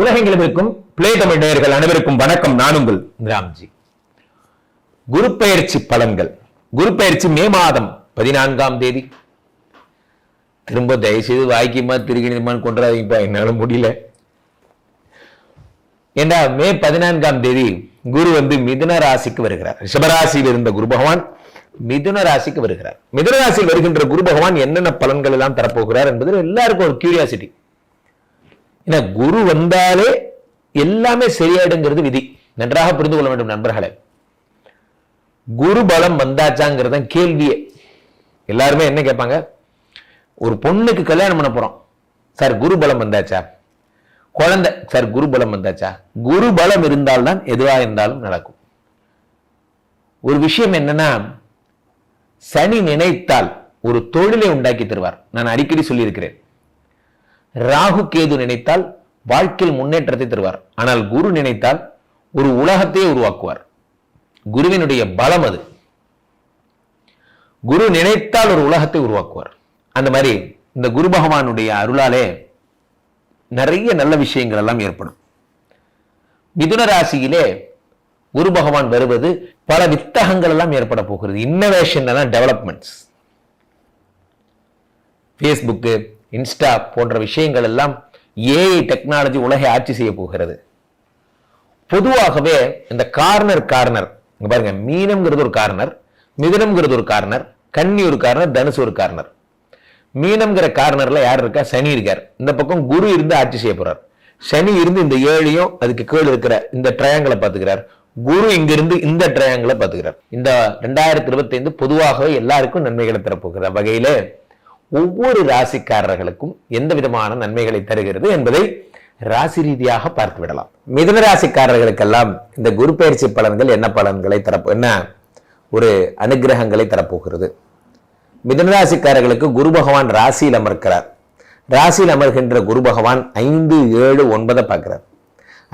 உலகெங்கிலும் இருக்கும். பிளே தமிழ் நேயர்கள் அனைவருக்கும் வணக்கம். நான் உங்கள் ராம்ஜி. குரு பயிற்சி பலன்கள். குரு பெயர்ச்சி மே மாதம் பதினான்காம் தேதி. திரும்ப தயவுசெய்து வாய்க்குமா திருகிணிமான்னு கொண்டாதீங்கப்பா என்னால முடியல. ஏண்டா மே பதினான்காம் தேதி குரு வந்து மிதுன ராசிக்கு வருகிறார். ரிஷபராசியில் இருந்த குரு பகவான் மிதுன ராசிக்கு வருகிறார். மிதுன ராசியில் வருகின்ற குரு பகவான் என்னென்ன பலன்கள் எல்லாம் தரப்போகிறார் என்பது எல்லாருக்கும் ஒரு கியூரியாசிட்டி ஏன்னா குரு வந்தாலே எல்லாமே சரியாயிடுங்கிறது விதி. நன்றாக புரிந்து கொள்ள வேண்டும் நண்பர்களே. குரு பலம் வந்தாச்சாங்கிறது தான் கேள்வியே. எல்லாருமே என்ன கேட்பாங்க? ஒரு பொண்ணுக்கு கல்யாணம் பண்ண போறோம். சார் குரு பலம் வந்தாச்சா? குழந்தை சார் குரு பலம் வந்தாச்சா? குரு பலம் இருந்தால்தான் எதுவா இருந்தாலும் நடக்கும். ஒரு விஷயம் என்னன்னா சனி நினைத்தால் ஒரு தொழிலை உண்டாக்கி தருவார். நான் அடிக்கடி சொல்லியிருக்கிறேன். ராகு கேது நினைத்தால் வாழ்க்கையில் முன்னேற்றத்தை தருவார். ஆனால் குரு நினைத்தால் ஒரு உலகத்தையே உருவாக்குவார். குருவினுடைய பலம் அது. குரு நினைத்தால் ஒரு உலகத்தை உருவாக்குவார். அந்த மாதிரி இந்த குரு பகவானுடைய அருளாலே நிறைய நல்ல விஷயங்கள் எல்லாம் ஏற்படும். மிதுன ராசியிலே குரு பகவான் வருவது பல வித்தகங்கள் எல்லாம் ஏற்பட போகிறது. இன்னோவேஷன் எல்லாம் டெவலப்மெண்ட்ஸ் ஃபேஸ்புக்கு இன்ஸ்டா போன்ற விஷயங்கள் எல்லாம் ஏஐ டெக்னாலஜி உலகை ஆட்சி செய்ய போகிறது. பொதுவாகவே இந்த கார்னர் கார்னர் பாருங்க மீனம்ங்கிறது ஒரு கார்னர் மிதனம்ங்கிறது ஒரு கார்னர் கன்னி ஒரு கார்னர் தனுசு ஒரு கார்னர் மீனம்ங்கிற கார்னர்ல யார் இருக்கா? சனி இருக்கார். இந்த பக்கம் குரு இருந்து ஆட்சி செய்ய போறார். சனி இருந்து இந்த ஏழையும் அதுக்கு கீழ் இருக்கிற இந்த ட்ரையாங்கிளை பார்த்துக்கிறார். குரு இங்கிருந்து இந்த ட்ரையாங்கிளை பார்த்துக்கிறார். இந்த ரெண்டாயிரத்தி இருபத்தி ஐந்து பொதுவாகவே எல்லாருக்கும் நன்மைகளை தரப்போகிற வகையில ஒவ்வொரு ராசிக்காரர்களுக்கும் எந்த விதமான நன்மைகளை தருகிறது என்பதை ராசி ரீதியாக பார்த்து விடலாம். மிதன ராசிக்காரர்களுக்கெல்லாம் இந்த குரு பயிற்சி பலன்கள் என்ன பலன்களை தரப்போ என்ன ஒரு அனுகிரகங்களை தரப்போகிறது. மிதுனராசிக்காரர்களுக்கு குரு பகவான் ராசியில் அமர்க்கிறார். ராசியில் அமர்கின்ற குரு பகவான் ஐந்து ஏழு ஒன்பதை பார்க்கிறார்.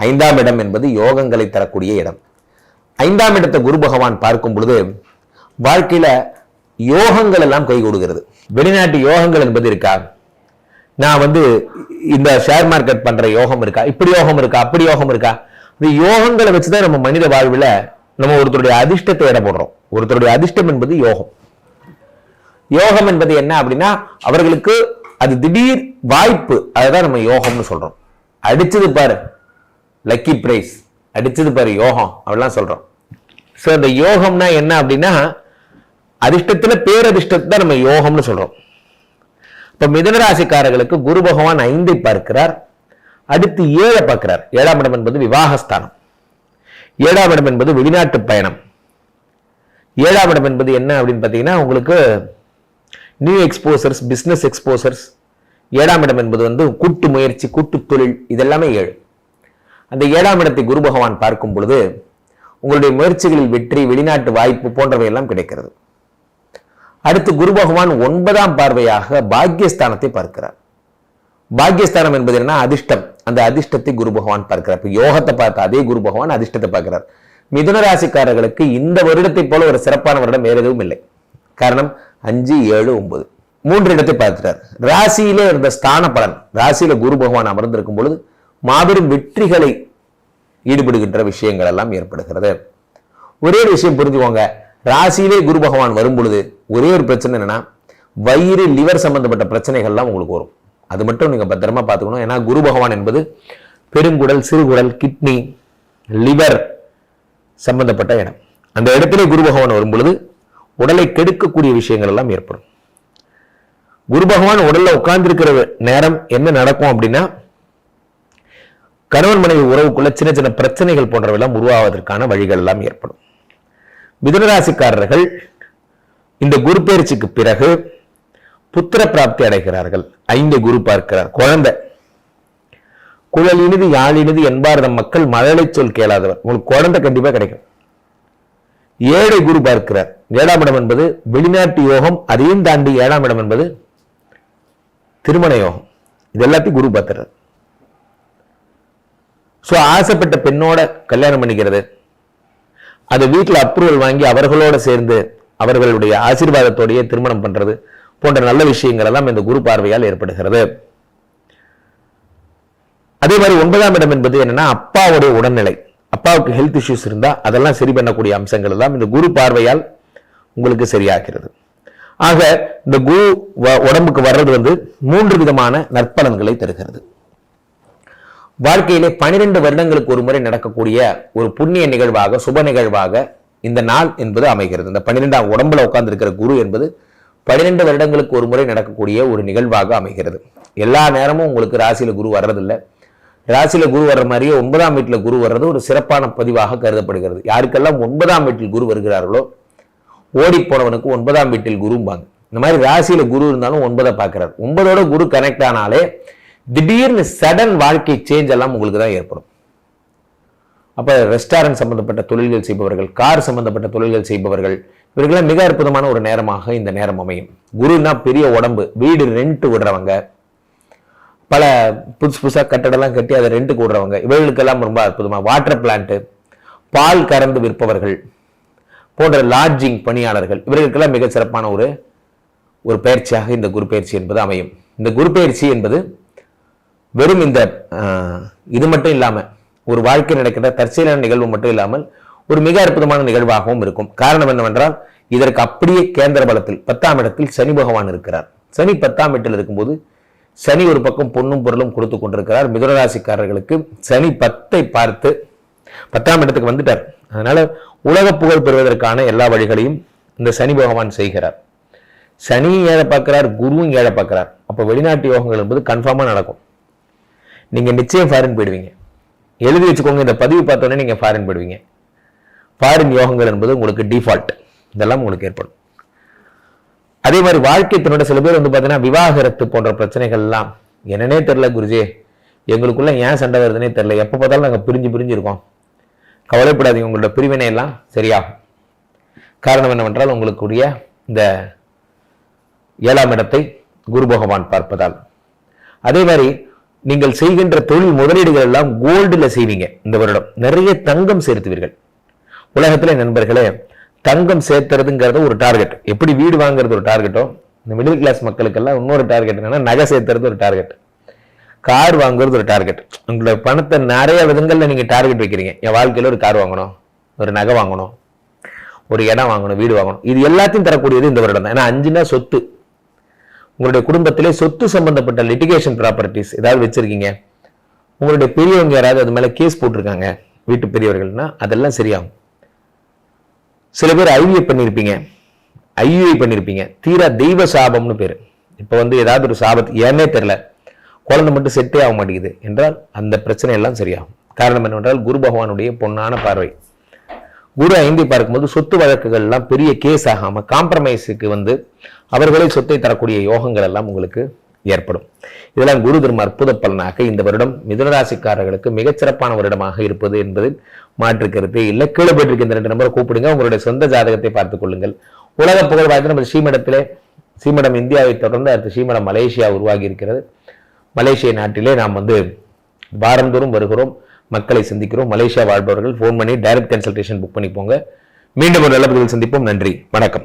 ஐந்தாம் இடம் என்பது யோகங்களை தரக்கூடிய இடம். ஐந்தாம் இடத்தை குரு பகவான் பார்க்கும் பொழுது வாழ்க்கையில யோகங்கள் எல்லாம் கை கொடுக்கிறது வெளிநாட்டு யோகங்கள் என்பது இருக்கா? நான் வந்து இந்த ஷேர் மார்க்கெட் பண்ற யோகம் இருக்கா? இப்படி யோகம் இருக்கா? அப்படி யோகம் இருக்கா? இந்த யோகங்களை வச்சுதான் நம்ம மனித வாழ்வில் நம்ம ஒருத்தருடைய அதிர்ஷ்டத்தை இட போடுறோம் ஒருத்தருடைய அதிர்ஷ்டம் என்பது யோகம். யோகம் என்பது என்ன அப்படின்னா அவர்களுக்கு அது திடீர் வாய்ப்பு. அதுதான் நம்ம யோகம்னு சொல்றோம். அடிச்சது பாரு. லக்கி பிரைஸ் அடிச்சது பாரு யோகம். அப்படிலாம் சொல்றோம். ஸோ இந்த யோகம்னா என்ன அப்படின்னா அதிர்ஷ்டத்துல பேரதிர்ஷ்டத்தை தான் நம்ம யோகம்னு சொல்றோம். இப்ப மிதனராசிக்காரர்களுக்கு குரு பகவான் ஐந்தை பார்க்கிறார். அடுத்து ஏழை பார்க்கிறார். ஏழாம் இடம் என்பது விவாகஸ்தானம். ஏழாம் இடம் என்பது வெளிநாட்டு பயணம். ஏழாம் இடம் என்பது என்ன அப்படின்னு பார்த்தீங்கன்னா உங்களுக்கு நியூ எக்ஸ்போசர்ஸ் பிஸ்னஸ் எக்ஸ்போசர்ஸ் ஏழாம் இடம் என்பது வந்து கூட்டு முயற்சி கூட்டு தொழில் இதெல்லாமே ஏழு. அந்த ஏழாம் இடத்தை குரு பகவான் பார்க்கும் பொழுது உங்களுடைய முயற்சிகளில் வெற்றி வெளிநாட்டு வாய்ப்பு போன்றவை எல்லாம் கிடைக்கிறது. அடுத்து குரு பகவான் ஒன்பதாம் பார்வையாக பாக்கியஸ்தானத்தை பார்க்கிறார். பாக்கியஸ்தானம் என்பது என்ன அதிர்ஷ்டம். அந்த அதிர்ஷ்டத்தை குரு பகவான் பார்க்கிறார். இப்போ யோகத்தை பார்த்த அதே குரு பகவான் அதிர்ஷ்டத்தை பார்க்கிறார். மிதுன ராசிக்காரர்களுக்கு இந்த வருடத்தை போல ஒரு சிறப்பான வருடம் வேறு எதுவும் இல்லை. காரணம் அஞ்சு ஏழு ஒன்பது. மூன்று இடத்தை பார்த்துட்டார் ராசியிலே இருந்த ஸ்தான பலன் ராசியில குரு பகவான் அமர்ந்திருக்கும் பொழுது மாபெரும் வெற்றிகளை ஈடுபடுகின்ற விஷயங்கள் எல்லாம் ஏற்படுகிறது. ஒரே ஒரு விஷயம் புரிஞ்சுக்கோங்க. ராசியிலே குரு பகவான் வரும் பொழுது ஒரே ஒரு பிரச்சனை என்னன்னா வயிறு லிவர் சம்பந்தப்பட்ட பிரச்சனைகள்லாம் உங்களுக்கு வரும். அது மட்டும் நீங்க பத்திரமா பார்த்துக்கணும். ஏன்னா குரு பகவான் என்பது பெருங்குடல் சிறுகுடல் கிட்னி லிவர் சம்பந்தப்பட்ட இடம். அந்த இடத்திலே குரு பகவான் வரும் பொழுது உடலை கெடுக்கக்கூடிய விஷயங்கள் எல்லாம் ஏற்படும். குரு பகவான் உடல்ல உட்கார்ந்துருக்கிற நேரம் என்ன நடக்கும் அப்படின்னா கணவன் மனைவி உறவுக்குள்ள சின்ன சின்ன பிரச்சனைகள் போன்றவெல்லாம் உருவாவதற்கான வழிகள் எல்லாம் ஏற்படும். மிதுனராசிக்காரர்கள் இந்த குரு பயிற்சிக்கு பிறகு புத்திர பிராப்தி அடைகிறார்கள். ஐந்து குரு பார்க்கிறார். குழந்தை. குழல் இனிது யாழ் இனிது என்பார் மக்கள் மழலை சொல் கேளாதவர். உங்களுக்கு குழந்தை கண்டிப்பா கிடைக்கும். ஏழை குரு பார்க்கிறார். ஏழாம் இடம் என்பது வெளிநாட்டு யோகம் அதையும் தாண்டி ஏழாம் இடம் என்பது திருமண யோகம். இது எல்லாத்தையும் குரு பார்த்துறார் ஸோ ஆசைப்பட்ட பெண்ணோட கல்யாணம் பண்ணிக்கிறது. அது வீட்டில் அப்ரூவல் வாங்கி அவர்களோட சேர்ந்து அவர்களுடைய ஆசீர்வாதத்தோடையே திருமணம் பண்றது போன்ற நல்ல விஷயங்கள் எல்லாம் இந்த குரு பார்வையால் ஏற்படுகிறது. அதே மாதிரி ஒன்பதாம் இடம் என்பது என்னன்னா அப்பாவுடைய உடல்நிலை. அப்பாவுக்கு ஹெல்த் இஷ்யூஸ் இருந்தா அதெல்லாம் சரி பண்ணக்கூடிய அம்சங்கள் எல்லாம் இந்த குரு பார்வையால் உங்களுக்கு சரியாகிறது. ஆக இந்த குரு வ- உடம்புக்கு வர்றது வந்து மூன்று விதமான நற்பலன்களை தருகிறது. வாழ்க்கையிலே பனிரெண்டு வருடங்களுக்கு ஒரு முறை நடக்கக்கூடிய ஒரு புண்ணிய நிகழ்வாக சுப நிகழ்வாக இந்த நாள் என்பது அமைகிறது. இந்த பன்னிரெண்டாம் உடம்புல உட்கார்ந்து இருக்கிற குரு என்பது பன்னிரெண்டு வருடங்களுக்கு ஒரு முறை நடக்கக்கூடிய ஒரு நிகழ்வாக அமைகிறது. எல்லா நேரமும் உங்களுக்கு ராசியில குரு வர்றதில்லை. ராசியில குரு வர்ற மாதிரியே ஒன்பதாம் வீட்டில் குரு வர்றது ஒரு சிறப்பான பதிவாக கருதப்படுகிறது. யாருக்கெல்லாம் ஒன்பதாம் வீட்டில் குரு வருகிறார்களோ ஓடி போனவனுக்கு ஒன்பதாம் வீட்டில் குரும்பாங்க. இந்த மாதிரி ராசியில குரு இருந்தாலும் ஒன்பதை பார்க்கிறார். ஒன்பதோட குரு கனெக்ட் ஆனாலே திடீர்னு சடன் வாழ்க்கை சேஞ்ச் எல்லாம் உங்களுக்கு தான் ஏற்படும். அப்போ ரெஸ்டாரண்ட் சம்மந்தப்பட்ட தொழில்கள் செய்பவர்கள் கார் சம்மந்தப்பட்ட தொழில்கள் செய்பவர்கள் இவர்களெல்லாம் மிக அற்புதமான ஒரு நேரமாக இந்த நேரம் அமையும். குருனா பெரிய உடம்பு வீடு ரெண்ட் விடுறவங்க பல புதுசு புதுசாக கட்டடம்லாம் கட்டி அதை ரெண்டுக்கு விடுறவங்க இவர்களுக்கெல்லாம் ரொம்ப அற்புதமாக வாட்டர் பிளான்ட்டு பால் கறந்து விற்பவர்கள் போன்ற லாட்ஜிங் பணியாளர்கள் இவர்களுக்கெல்லாம் மிக சிறப்பான ஒரு ஒரு பயிற்சியாக இந்த குரு பயிற்சி என்பது அமையும். இந்த குரு பயிற்சி என்பது வெறும் இந்த ஆஹ், இது மட்டும் இல்லாம ஒரு வாழ்க்கை நடக்கிற தற்செயலான நிகழ்வு மட்டும் இல்லாமல் ஒரு மிக அற்புதமான நிகழ்வாகவும் இருக்கும். காரணம் என்னவென்றால் இதற்கு அப்படியே கேந்திர பலத்தில் பத்தாம் இடத்தில் சனி பகவான் இருக்கிறார். சனி பத்தாம் இடத்தில் இருக்கும்போது சனி ஒரு பக்கம் பொண்ணும் பொருளும் கொடுத்து கொண்டிருக்கிறார். மிதுனராசிக்காரர்களுக்கு சனி பத்தை பார்த்து பத்தாம் இடத்துக்கு வந்துட்டார். அதனால உலக புகழ் பெறுவதற்கான எல்லா வழிகளையும் இந்த சனி பகவான் செய்கிறார். சனியும் ஏழை பார்க்கிறார் குருவும் ஏழை பார்க்கிறார். அப்போ வெளிநாட்டு யோகங்கள் என்பது கன்ஃபார்மா நடக்கும். நீங்க நிச்சயம் ஃபாரின் போயிடுவீங்க. எழுதி வச்சுக்கோங்க இந்த பதிவு பார்த்தோன்னே நீங்கள் ஃபாரின் போயிடுவீங்க. ஃபாரின் யோகங்கள் என்பது உங்களுக்கு டிஃபால்ட் இதெல்லாம் உங்களுக்கு ஏற்படும். அதே மாதிரி வாழ்க்கை தன்னோட சில பேர் வந்து பார்த்தீங்கன்னா விவாகரத்து போன்ற பிரச்சனைகள்லாம். என்னன்னே தெரில குருஜி. எங்களுக்குள்ள ஏன் சண்டை வருதுன்னே தெரியல. எப்போ பார்த்தாலும் நாங்கள் பிரிஞ்சு பிரிஞ்சு இருக்கோம். கவலைப்படாதீங்க உங்களோட பிரிவினையெல்லாம் சரியாகும். காரணம் என்னவென்றால் உங்களுக்குரிய இந்த ஏழாம் இடத்தை குரு பகவான் பார்ப்பதால். அதே மாதிரி நீங்கள் செய்கின்ற தொழில் முதலீடுகள் எல்லாம் கோல்டில் செய்வீங்க இந்த வருடம். நிறைய தங்கம் சேர்த்துவீர்கள் உலகத்துல நண்பர்களே தங்கம் சேர்த்துறதுங்கிறது ஒரு டார்கெட் எப்படி வீடு வாங்குறது ஒரு டார்கெட்டோ இந்த மிடில் கிளாஸ் மக்களுக்கெல்லாம் இன்னொரு டார்கெட் என்னன்னா நகை சேர்த்துறது ஒரு டார்கெட் கார் வாங்குறது ஒரு டார்கெட் உங்களோட பணத்தை நிறைய விதங்களில் நீங்கள் டார்கெட் வைக்கிறீங்க. என் வாழ்க்கையில் ஒரு கார் வாங்கணும் ஒரு நகை வாங்கணும் ஒரு இடம் வாங்கணும் வீடு வாங்கணும். இது எல்லாத்தையும் தரக்கூடியது இந்த வருடம் தான். ஏன்னா அஞ்சுனா சொத்து. உங்களுடைய குடும்பத்திலே சொத்து சம்பந்தப்பட்ட லிட்டிகேஷன் ப்ராப்பர்ட்டிஸ் ஏதாவது வச்சிருக்கீங்க. உங்களுடைய பெரியவங்க யாராவது அது மேலே கேஸ் போட்டிருக்காங்க வீட்டு பெரியவர்கள்னா அதெல்லாம் சரியாகும். சில பேர் ஐவிஐ பண்ணியிருப்பீங்க ஐயுஐ பண்ணியிருப்பீங்க தீரா தெய்வ சாபம்னு பேரு. இப்போ வந்து ஏதாவது ஒரு சாபத்து ஏன்னே தெரியல. குழந்தை மட்டும் செட்டே ஆக மாட்டேங்குது என்றால் அந்த பிரச்சனை எல்லாம் சரியாகும். காரணம் என்னவென்றால் குரு பகவானுடைய பொன்னான பார்வை. குரு ஐந்தை பார்க்கும்போது சொத்து வழக்குகள் எல்லாம் பெரிய கேஸ் ஆகாம காம்ப்ரமைஸுக்கு வந்து அவர்களே சொத்தை தரக்கூடிய யோகங்கள் எல்லாம் உங்களுக்கு ஏற்படும். இதெல்லாம் குரு தர்ம அற்புத பலனாக இந்த வருடம் மிதுனராசிக்காரர்களுக்கு மிகச்சிறப்பான வருடமாக இருப்பது என்பதில் மாற்று கருத்தே இல்லை. கீழே போயிட்டு இந்த ரெண்டு நம்பரை கூப்பிடுங்க. உங்களுடைய சொந்த ஜாதகத்தை பார்த்துக் கொள்ளுங்கள். உலக புகழ் வாய்ந்த நம்ம ஸ்ரீமடத்திலே ஸ்ரீமடம் இந்தியாவை தொடர்ந்து அடுத்து ஸ்ரீமடம் மலேசியா உருவாகி இருக்கிறது. மலேசிய நாட்டிலே நாம் வந்து வாரந்தோறும் வருகிறோம். மக்களை சந்திக்கிறோம். மலேசியா வாழ்பவர்கள் ஃபோன் பண்ணி டைரக்ட் கன்சல்டேஷன் புக் பண்ணி போங்க. மீண்டும் ஒரு நல்ல பதில் சந்திப்போம். நன்றி. வணக்கம்.